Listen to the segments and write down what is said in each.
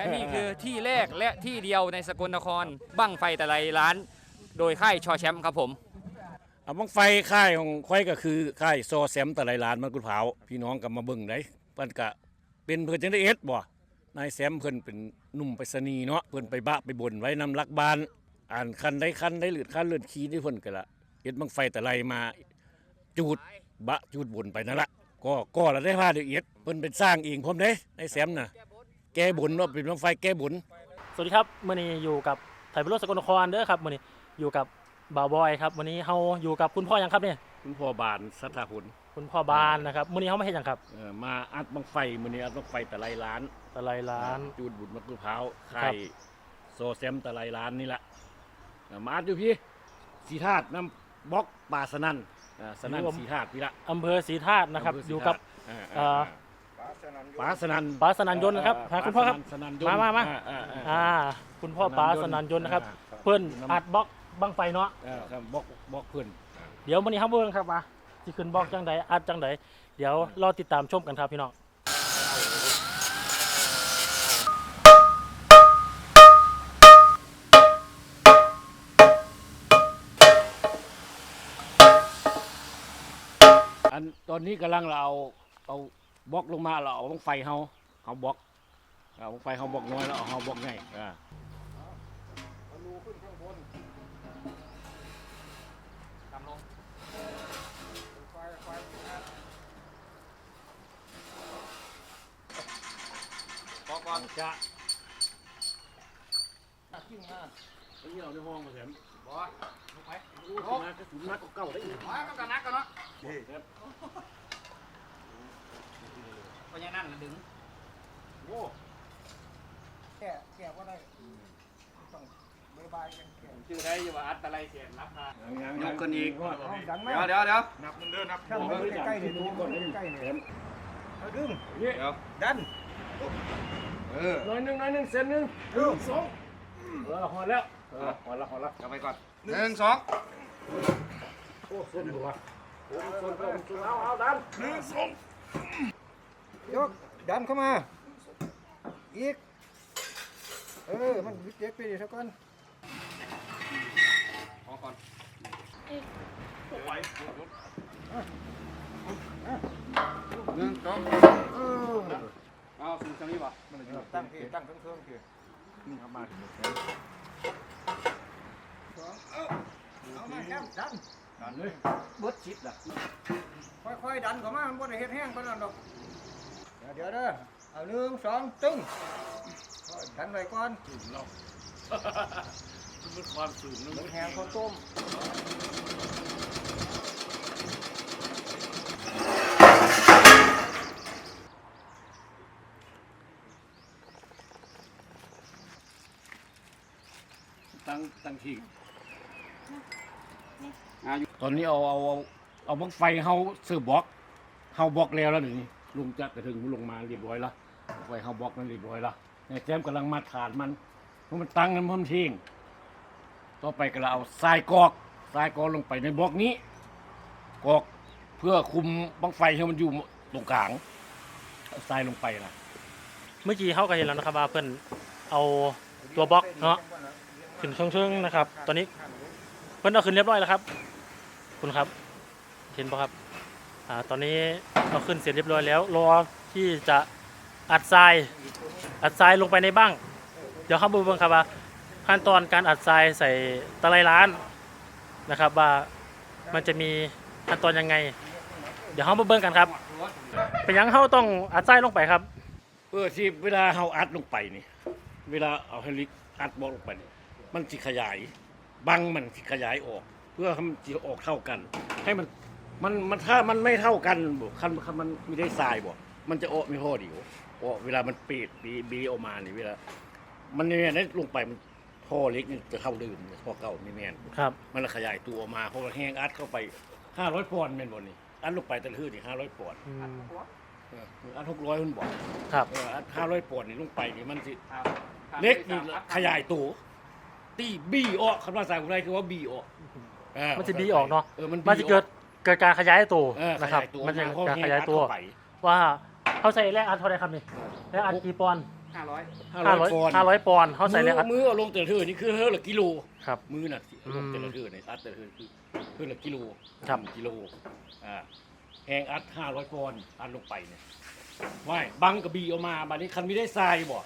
และนี่คือที่แรกและที่เดียวในสกลนครบั้งไฟแต่ไรล้าน โดยค่ายชอแชมป์ครับผม เอาบังไฟค่ายของควายก็คือค่ายโซแซมตะไลลานมันกุดเผาพี่น้องก็มาเบิ่งได้เพิ่นก็เป็นเพิ่นจังได้เอ็ดบ่นายแซมเพิ่นเป็นหนุ่มไปรษณีย์เนาะเพิ่นไปบะไปบนไว้นำรักบ้าน อ่านคันได้คันได้หลือดคันเลือดขี้ได้เพิ่นก็ละเอ็ดบังไฟตะไลมา จูดบะจูดบนไปนั่นละก็ก็ละได้พาเดียวเอ็ดเพิ่นเป็นสร้างเองพร้อมเด้นายแซมน่ะ แก้บุญเนาะเป็นบังไฟแก้บุญสวัสดีครับมื่อนี้อยู่กับไทยพิโรจน์สกลนครเด้อครับมื่อนี้อยู่กับบ่าวบอยครับวันนี้เฮาอยู่กับคุณพ่อยังครับเนี่ยคุณพ่อบานสัทธาหุนคุณพ่อบานนะครับมื่อนี้เฮาไม่เห็นยังครับเอ่อมาอัดบังไฟมื้อนี้อัดบังไฟตะไลล้านตะไลร้าน จูดบุญมะกรูดพร้าวครัไข่บโซแซมตะไลร้านนี่แหละอ่ามาดูพี่สีธาตุน้ำบล็อกป่าสนันอ่าสนันสีธาตุพี่ละอำเภอศรีธาตุนะครับำเภอยู่ศรีกับธาตุเอ่อ ป่าสนันป๋าสนันยนต์นะครับหาคุณพ่อครับ สนันยนต์มามามา อ่อ่อ่าคุณพ่อป๋าสนันยนต์นะครับ เพื่อนอัดบล็อกบังไฟเนาะอ่าครับบล็อกบล็อกเพื่อนเดี๋ยวมื่อนี้เฮาเบิ่งครับว่าสิขึ้นบล็อกจังใดอัดจังใดเดี๋ยวรอติดตามชมกันครับพี่น้องอันตอนนี้กำลังเราเอาเอา บล็อกลงมาเราเอาบังไฟเฮาเฮาบล็อกเอาบังไฟเฮาบล็อกน้อยแล้วเอาเฮาบล็อกใหญ่อ่าก่อนก่อนจะกิ้งมาไอ้ที่เราในห้องมาแถมบอสลงไปรู้ขนากระสุนนัดเก่าได้อีกบอสมันก็นักกันเนาะ เพราะฉะนั้นดึงโอ้แก่แก่ว่าได้ต้องบายบายกันแก่ชื่อได้อยู่ว่าอัดอะไรเสียรับค่ะยกกันอีกเอาดังไหมเดี๋ยวเดี๋ยวเดี๋ยวนับมันเดินนับช่างมันใกล้ๆนี่ดูก่อนใกล้ๆนี่เอาดึงเดี๋ยวดันเออน้อยหนึ่งน้อยหนึ่งเซนหนึ่งดึงสองเออหอดแล้วเออหอดแล้วหอดแล้วกลับไปก่อนหนึ่งสองโอ้ส้นหัวโอ้ส้นส้นส้นเอาเอาดันหนึ่งสอง ยกดันเข้ามา อีก เออ มันวิดเจ็กไปดิสักก่อนพอก่อนหนึ่งสองเออเอาสูงจังนี้ป่ะตั้งที่ตั้งเครื่องๆที่นี่ครับมาถึงแล้วสองเออเอามาแก้มดันดันเลยเบิดชิดล่ะค่อยๆดันเข้ามามันบ่ได้เฮ็ดแห้งปานนั้นดอก เดี๋ยวเดี๋ยวเด้อเอาหนึ่งสองตึ้งดันไว้ก่อนสูงเรามันเป็นความสูงนะมันแห้งข้าวต้มตั้งตั้งที่อ่าอยู่ตอนนี้เอาเอาเอาเอาบังไฟเฮาเสือบล็อกเฮาบล็อกแล้วแล้วนี่ ลุงจักระถึงลงมาเรียบร้อยแล้วบั้งไฟเฮาบล็อกมันเรียบร้อยแล้วนี่ยแจมกำลังมัดขาดมันเพราะมันตั้งกันพร้อมทิ้งต่อไปก็เราเอาทรายกรอกทรายกรอกลงไปในบล็อกนี้กรอกเพื่อคุมบังไฟให้มันอยู่ตรงกลางเอาทรายลงไปนะเมื่อกี้เฮาก็เห็นแล้วนะครับว่าเพิ่อนเอาตัวบล็อกเนาะขึ้นเชิงๆนะครับ ตอนนี้เพิ่อนเอาขึ้นเรียบร้อยแล้วครับ คุณครับ เห็นปะครับ อ่าตอนนี้เอาขึ้นเสร็จเรียบร้อยแล้วรอที่จะอัดทรายอัดทรายลงไปในบ้าง เดี๋ยวครับเบิ่งครับว่าขั้นตอนการอัดทรายใส่ตะไลร้านนะครับว่ามันจะมีขั้นตอนยังไง เดี๋ยวเรามาเบิ่งกันครับ เป็นหยังเข้าต้องอัดทรายลงไปครับ เออที่เวลาเฮาอัดลงไปนี่ เวลาเอาให้ลิกอัดบอกลงไปนี่มันสิขยาย บังมันสิขยายออก เพื่อให้มันสิออกเท่ากัน ให้มัน มันมันถ้ามันไม่เท่ากันบ่คันคันมันไม่ได้ทรายบ่ มันจะออกไม่พอดีวออกเวลามันปีดบีบีออกมานี่เวลา มันเนี่ยได้ลงไปมันท่อเล็กนี่จะเข้าดื่มท่อเก่าไม่แม่นครับ มันละขยายตัวออกมาเพราะว่าแห้งอัดเข้าไป500ปอนด์แม่นบ่นี่อัดลงไปแต่ละทื่อนี่500ปอนด์อืมเอออัด600คุณบอกครับ เออห้าร้อยปอนด์นี่ลงไปนี่มันสิ เล็กนี่ขยายตัวตีบี้ออกคำว่าภาษาของไทยคือว่าบี้ออกเออมันจะบี้ออกเนาะเออมันมันจะเกิด เกิดการขยายตัวเออขนะครับยายตัวมันจะเข้การแห้งขยายอัดตัวเข้ไปว่าเขาใส่แร่อัดเท่าไรครับนี่แร่อัดกี่ปอนด์ห้าร้อยห้าร้อยปอนด์ห้าร้อยปอนด์เขาใส่เลยอัดมือเอาลงแต่ละเทือนี่คือเท่าละกิโลครับมือน่ะที่ลงอืมแต่ละเทือในอัดแต่ละเทือคือเทือละกิโลครับหนึ่งกิโลอ่าแหงอัดห้าร้อยปอนด์อัดลงไปเนี่ยว่ายบังกระบีออกมาบัดนี้คันไม่ได้ทรายบ่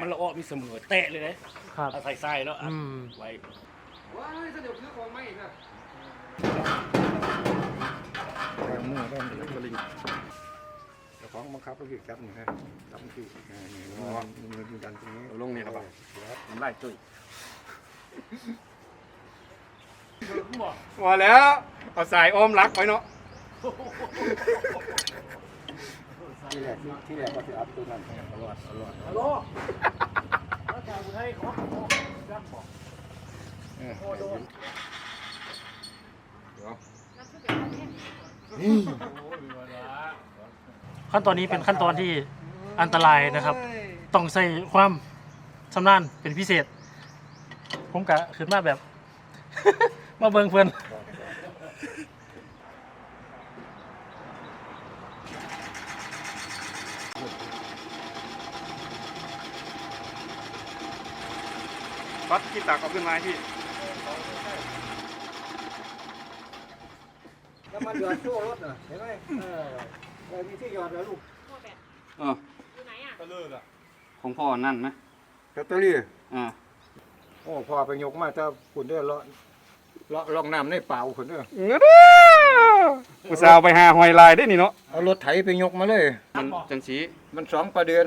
มันละอ้อมีเสมอแตะเลยนะครับเอาใส่ทรายแล้วอัดอืมไว้ว้ายสนุกคือของไม่ครับ วางมือได้มันสลิงเจ้าของบังคับก็คือจับนี่ฮะจับนี่คืออ่านี่มือมือดันตรงนี้ลงนี่ครับครัน้ำลายจุ้ยบ่มาแล้ว เอาสายอมรักไว้เนาะที่แรกที่แรกก็จะอัพตัวนั้นตลอดตลอดฮัลโหลอาจารย์ให้เขาจักบ่เออ ขั้นตอนนี้เป็นขั้นตอนที่อันตรายนะครับ ต้องใส่ความชำนาญเป็นพิเศษ ผมกะขึ้นมาแบบ มาเบิงเพื่อนฟัดที่ตักเอาขึ้นมาให้พี่ แล้ว มันหยอดชั่วรถน่ะเห็นไหมเออเออมีที่หยอดแล้วลูกเออของพ่อนั่นไหมแบตเตอรี่อ่าโอ้พอไปยกมาจะคุณได้เลาะเลาะลองน้ำในเปล่าคุณเด้ออุตส่าห์ไปหาหอยลายได้นี่เนาะเอารถไถไปยกมาเลย มันจังสีมันสองประเดือน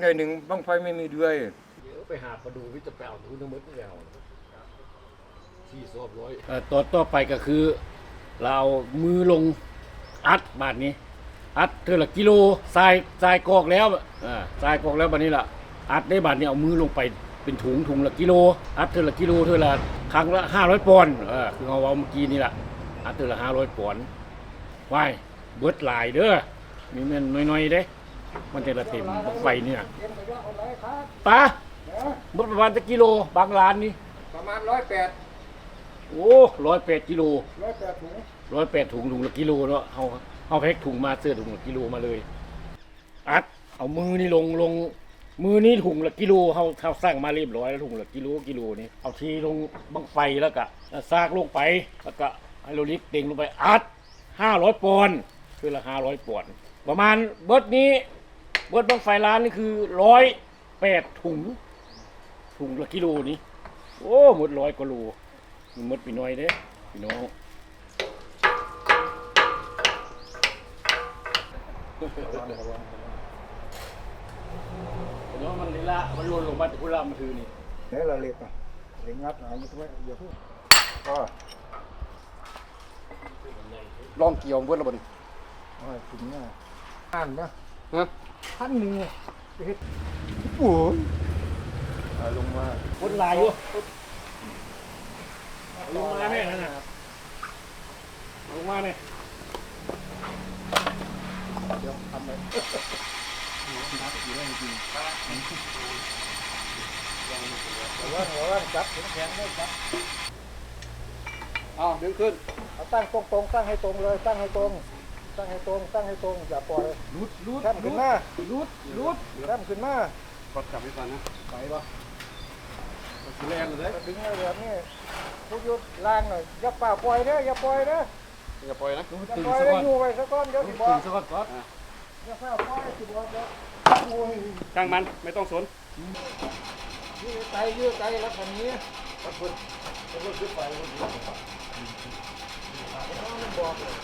ในหนึ่งบ้างไฟไม่มีเดือยเดี๋ยวไปหาประดูวิจะไปเอาทุนทั้งหมดนี่แล้วที่สอบร้อยเอ่อต่อต่อไปก็คือ เราเอามือลงอัดบาทนี้ อัดเท่าละกิโลทรายทรายกรอกแล้วอ่าทรายกรอกแล้วบัดนี้ล่ะอัดได้บาทนี้เอามือลงไปเป็นถุงถุงละกิโล อัดเท่าละกิโลเท่าละครั้งละห้าร้อยปอนด์เออคือเอาเอาเมื่อกี้นี่ละอัดเท่าละห้าร้อยปอนด์ไว้เบิดหลายเด้อมีเงินน้อยๆเด้ มันจะละเต็มบักไฟเนี่ยปะเบิดประมาณจะกิโลบางร้านนี่ประมาณร้อยแปด โอ้ร้อยแปดกิโลร้อยแปดถุงร้อยแปดถุงถุงละกิโลเนาะเอาเอาแพ็คถุงมาเสื้อถุงละกิโลมาเลย อัด เอามือนี่ลงลง มือนี่ถุงละกิโลเขาเขาสร้างมาเรียบร้อยแล้วถุงละกิโลกิโลนี่เอาทีลงบังไฟแล้วก็ซากลงไปแล้วก็ไฮโดรลิกเต็งลงไปอัดห้าร้อยปอนด์คือละห้าร้อยปอนด์ประมาณเบิร์ดนี้เบิร์ดบังไฟร้านนี่คือร้อยแปดถุงถุงละกิโลนี่โอ้หมดร้อยกว่าโล มันมดไปหน่อยเด้พี่น้องเนาะมันลีละมันหล่นลงมาจากกุลามันคือนี่เนี่ยเราเล็กอะเล็กงัดเอาอยู่ตรงนี้อย่าพิ่งก็ลองเกี่ยวเบิดระเบิดเอาให้ถึงหน้าอ่านปะฮะพันหนึ่งเฮ็ดโอ้ยลงมาคนลายอยู่ ลงมาแม่ยนั่นน่ะลงมาแม่ยเดี๋ยวทำไปหัวหัวจับถึงแขนไม่จับอ้าวดึงขึ้นเอาตั้งตรงตรงๆตั้งให้ตรงเลย ตั้งให้ตรง ตั้งให้ตรง ตั้งให้ตรง อย่าปล่อยลุดลุดตั้งขึ้นมาลุดลุดตั้งขึ้นมา กดจับไว้ก่อนนะ ไปปะ แรงเลยดึงให้แบบนี้ทุกยุดล่างหน่อยอย่าป่าปล่อยเด้ออย่าปล่อยเด้ออย่าปล่อยนะอย่าตื่นปล่อยซะเด้อก่อนอยู่ไว้ซะก่อนเดี๋ยวสิบอตื่กนซะก่อนก่อนอย่าป่าปล่อยสิบอกเดี๋ยวโอ้ยช่างมันไม่ต้องสนยืดใจยืดใจแล้วคันนี้ตะพุดตะพุดขึ้นไปมันบอกเลย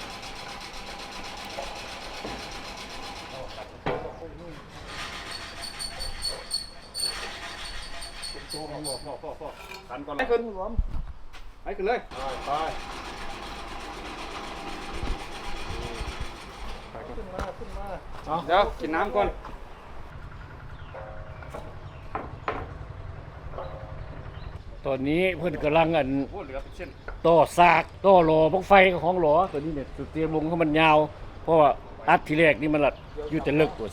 กันก่อนไปขึ้นหลวมไปขึ้นเลยไปขึ้นมาขึ้นมาเดี๋ยวกินน้ำก่อนตอนนี้เพื่อนกำลังอันต้อเป็นเส้นต่อซากต่อหลอบักไฟของหลอตัวนี้เนี่ยเตรียมลงให้มันยาว เพราะว่าอัดทีแรกนี่มันละอยู่แต่เลึกตัว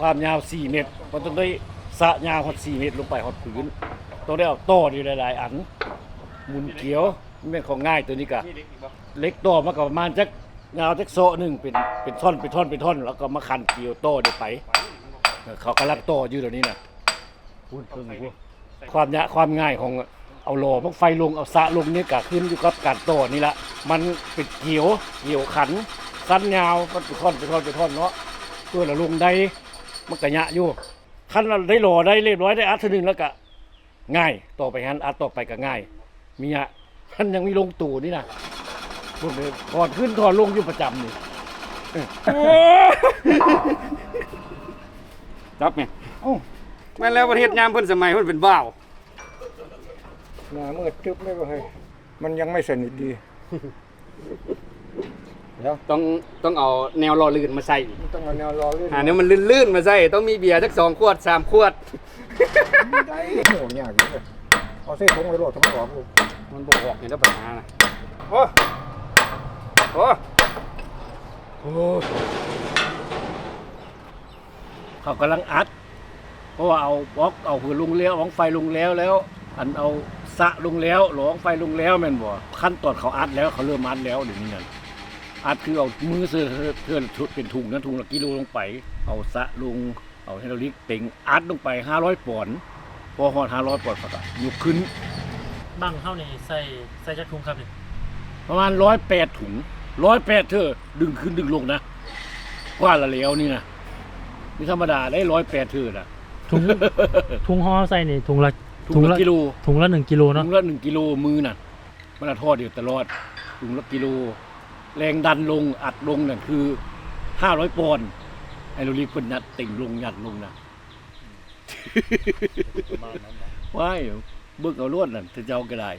ความยาว 4 เมตรมันต้องได้ สระยาวฮอด4เมตรลงไปฮอดพื้นต้องได้เอาต่อดีหลายๆ อันหมุนเกียวมันเป็นของง่ายตัวนี้กะเล็กอีกบ่เล็กต่อมากับประมาณจักยาวจักโซหนึ่งเป็นเป็นท่อนเป็นท่อนเป็นท่อน แล้วก็มาคันเกียวโต้เดี๋ยวไป เขากำลังโตอยู่เดี๋ยวนี้นะพูดเพิ่งพูดความยะความง่ายของเอาโลพวกไฟลงเอาสะลงนี่กะขึ้นอยู่กับการโตนี่ละมันเป็นเกียวเกียวขันสั้นยาวมันเป็นท่อนเป็นท่อนเป็นท่อนเนาะเพื่อเราลงได้มันกะยะอยู่ คันเราได้โหลได้เรียบร้อยได้อัดเทีนึงแล้วก็ง่าย ต่อไปฮันอัดต่อไปก็ง่าย มีอะท่านยังมีลงตู่นี่นะพูดเลยถอดขึ้นถอดลงอยู่ประจำนี่จับแม่เอ้าแม่นแล้วประเทศยามเพิ่นสมัยเพิ่นเป็นบ้าวหน้ามืดจึ๊บเลยว่าเฮ้ยมันยังไม่สนิทดี เดี๋ยวต้องต้องเอาแนวรอลื่นมาใส่มันต้องเอาแนวรอเล่นอ่าแนวมันลื่นๆมาใส่ต้องมีเบียร์สักสองขวดสามขวดได้โหยากอยู่เลยเอาเส้นทงไปโรดทำไมออกลูกมันบ่ออกนี่แล้วปัญหานะโอ้โอ้โอ้ยเขากำลังอัด เพราะว่าเอาบล็อกเอาผืนลงแล้วเอาไฟลงแล้วแล้ว อันเอาสระลงแล้วหลองไฟลงแล้วแม่นบ่ขั้นตอนเขาอัดแล้วเขาเริ่มอัดแล้วเดี๋ยวนี้นั่น อัดคือเอามือเสื้อเสื้อชุดเป็นถุงนั้นถุงละกิโลลงไป เอาสระลง เอาไฮดรอลิกเต็งอัดลงไป500ปอนด์พอหอด500ปอนด์เขาก็ยกขึ้นบังเฮานี่ใส่ใส่จักถุงครับนี่ประมาณร้อยแปดถุงร้อยแปดเธอดึงขึ้นดึงลงนะกว่าละแล้วนี่นะนี่ธรรมดาได้ร้อยแปดเธอนะถุงถุงห่อใส่นี่ถุงละถุงละกิโลถุงละหนึ่งกิโลเนาะถุงละหนึ่งกิโลมือน่ะมันอะทอดอยู่ตลอดถุงละกิโล แรงดันลงอัดลงนั่นคือห้าร้อยปอนด์ไอ้เรารีบคนยัดติ่งลงยัดลงนะว้ายเบิกเอาลวดนั่นจะเจ้าก็ได้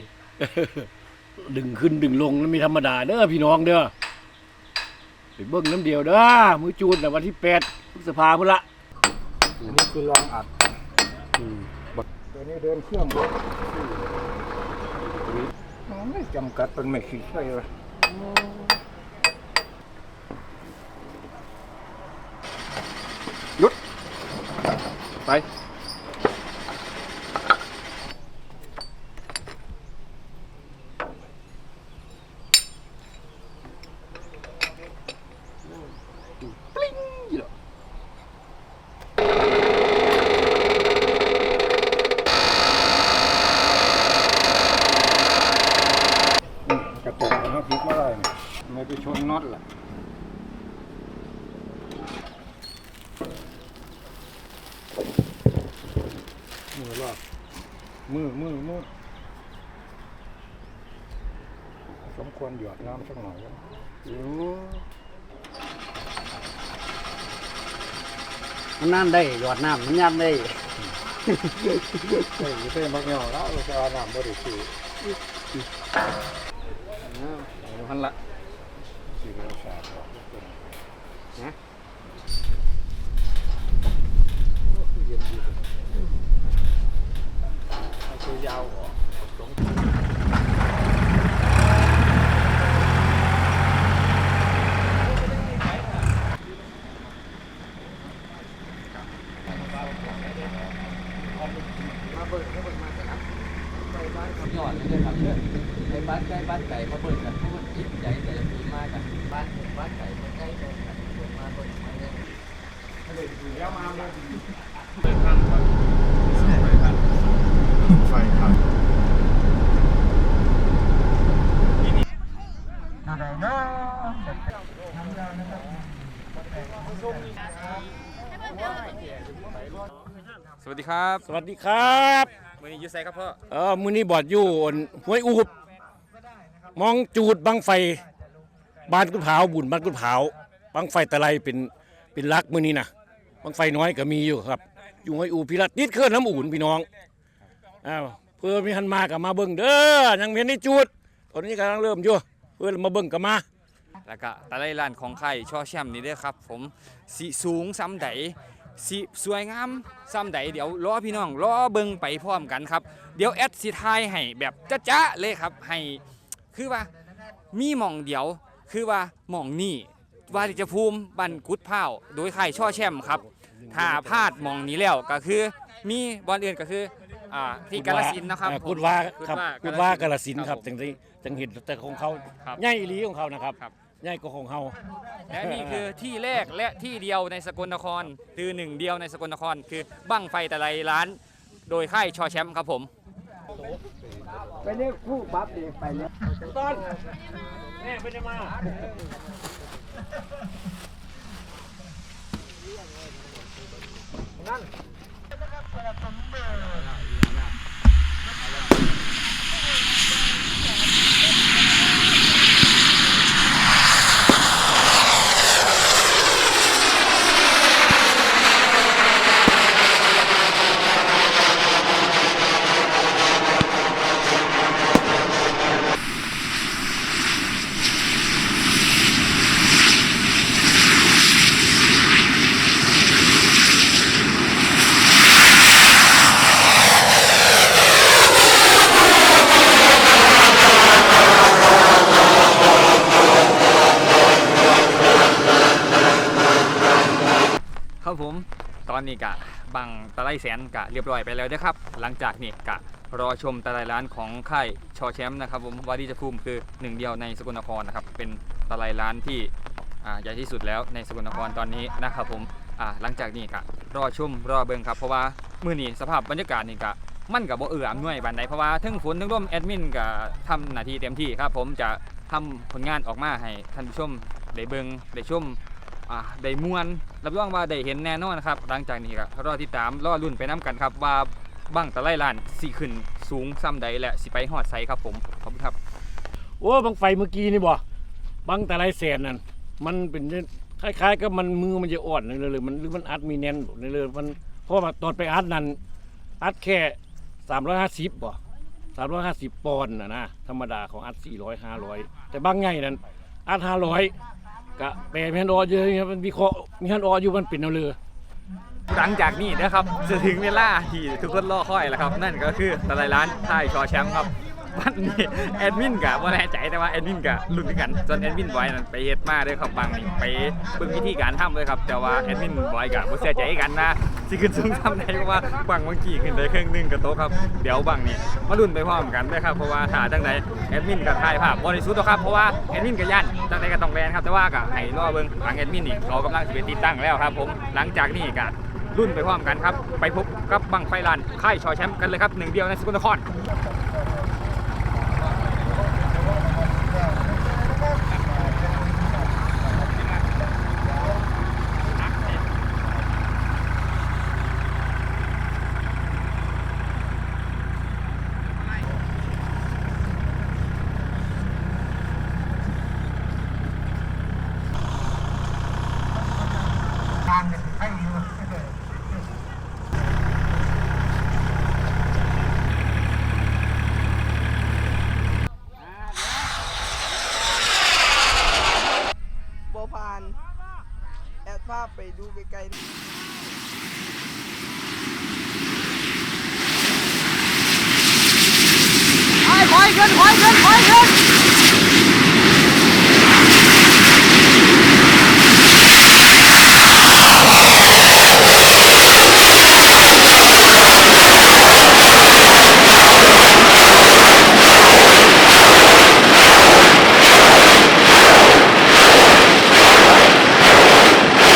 ดึงขึ้นดึงลงแล้วมีธรรมดาเด้อพี่น้องเด้อไปเบิ้งน้ำเดียวเด้อมือจูนแต่วันที่แปดพฤษภาพุ่นละอันนี้คือลองอัดตัวนี้เดินเครื่องมันไม่จำกัดเป็นไม่ขีดไปเล ย ไปปลิ้งอยู่แล้ว กระตุกมันพลิกมาได้นี่ไม่ไปชนน็อตล่ะมือรอบมือมือมือ สมควรหยอดน้ำสักหน่อยแล้วมันนั่นได้หยอดน้ำมันยันได้เฮ้ยไม่ใช่มักเหนียวแล้วเราจะเอาน้ำบริสุทธิ์ดูหันละสี่เดือนสามนะตัวยาวออกมาเบิกมาเบิกมาครับไปบ้านครับ ยอดเลยครับเพื่อนไอ้บ้านใกล้บ้านไก่เขาเปิดกันทุกคนยิ้มใจแต่ละปีมากกันบ้านบ้านไก่มาใกล้กันกันทุกคนมาเบิกมาเนี่ยสวั สดีครับสวัสดีครับวันนี้อยูไซครับพ่อเออมือนี้บอดอยู่อั่นห้วยอูบมองจูดบังไฟบ้านกุดผาวบุญบ้านกุดผาวบังไฟตะไลเป็นเป็นลักมือนี้นะบังไฟน้อยก็มีอยู่ครับ อยู่ห้วยอูบพิรัตติดเคลื่อนน้ำอุ่นพี่น้องอ้าวเพื่อมีหันมากับมาเบิ่งเด้อยังเห็นในจูดตอนนี้กำลังเริ่มอยู่เพื่อมาเบิ่งกับมาแล้วก็ตะไลร้านของไข่ช่อแชมป์นี่เด้อครับ ผมสีสูงซ้ำใด สีสวยงามซ้ำใดเดี๋ยวรอพี่น้องรอเบิ่งไปพร้อมกันครับ เดี๋ยวแอดสิทายให้แบบจ๊ะๆเลยครับให้คือว่ามีหม่องเดียวคือว่าหม่องนี่วาริจภูมิบันกุดเผาโดยไข่ช่อแชมป์ครับถ้าพลาดหมองนี้แล้วก็คือ มีบอลอื่นก็คืออ่าที่กาลสินธุ์นะครับอ่าผมกุดว่าครับกุกุดดว่าว่ากาลสินธุ์ครับผมจังที่จังเห็นแต่ของเขาครับใหญ่อีหลีของเขานะครับ ครับ ใหญ่กว่าของเฮาและนี่คือที่แรกและที่เดียวในสกลนครคือหนึ่งเดียวในสกลนครคือบั้งไฟแต่ละร้าน โดยค่ายชอแชมป์ครับผมไปเนี่ยคู่บัฟเด็กไปเนี่ยต้นแม่ไปจะมาครับผมต อนนี้กะบังตะไลแสนกะเรียบร้อยไปแล้วนะครับ หลังจากนี้กะรอชมตะไลร้านของค่ายชอแชมป์นะครับผมวารีจะภูมิคือหนึ่งเดียวในสกลนครนะครับเป็นตะไลร้านที่ใหญ่ที่สุดแล้วในสกลนครตอนนี้นะครับผมหลังจากนี้กะรอชมรอเบิงครับ เพราะว่ามื้อนี้สภาพบรรยากาศนี่กะมันกับบ่เอื้ออำนวยบานใดเพราะว่าทั้งฝนทั้งลมแอดมินก็ทำหน้าที่เต็มที่ครับ ผมจะทำผลงานออกมาให้ท่านผู้ชมได้เบิงได้ชม อ่าได้มวนรับรองว่าได้เห็นแน่นอนครับหลังจากนี้ก็รอติดตามรอรุ่นไปน้กันครับ ว่าบังตะไลลานสิขึ้นสูงซ้ำใดและสิไปฮอดไซครับผมขอบคุณครับโอ้บังไฟเมื่อกี้นี่บ่บังแต่ไรแสนนั่นมันเป็นคล้าย ๆกับมันมือมันจะอ่อนเลยเลยมันหรือมันอัดมีแน่นเลยมันเพราะว่าตอนไปอัดนั้นอัดแค่350บ่350ปอนด์นะนะธรรมดาของอัด400 500แต่บางไงนั้นอัด500 กะแปลแม่นอเยอะครับมันวิเคราะห์มีฮันออยู่มันเป็นเอาเรือ หลังจากนี้นะครับจะถึงเวลาที่ทุกคนรอคอยแล้วครับ นั่นก็คือตะไลร้านท่ายชอแชมป์ครับ วันนี้แอดมินกะว่าแน่ใจแต่ว่าแอดมินกะลุ้นกันจนแอดมินบอยนั่นไปเฮ็ดมาด้วยครับบางนี่ไปเบิ่งวิธีการทำเลยครับ แต่ว่าแอดมินบอยกะบ่เสียใจกันนะสิขึ้นสูงทำได้เพราะว่าบางบางกี่ขึ้นได้ครึ่องหนึงกระโต๊ะครับเดี๋ยวบางนี่มาลุ้นไปพร้อมกันด้วยครับเพราะว่าถ้าจังใดแอดมินกะถ่ายภาพบริสุทธิ์หรอกครับเพราะว่าแอดมินกะย่านจังใดก็ต้องแลนครับแต่ว่ากะให้รอเบิ่งหลังแอดมินนี่เขากำลังสิไปติดตั้งแล้วครับ ผมหลังจากนี้กะรุ่นไปพร้อมกันครับ ไปพบกับบังไฟลานค่ายชอแชมป์กันเลยครับหนึ่งเดียวในสกลนคร ภาพไปดูไกลๆคอยขึ้นคอยขึ้นคอยขึ้น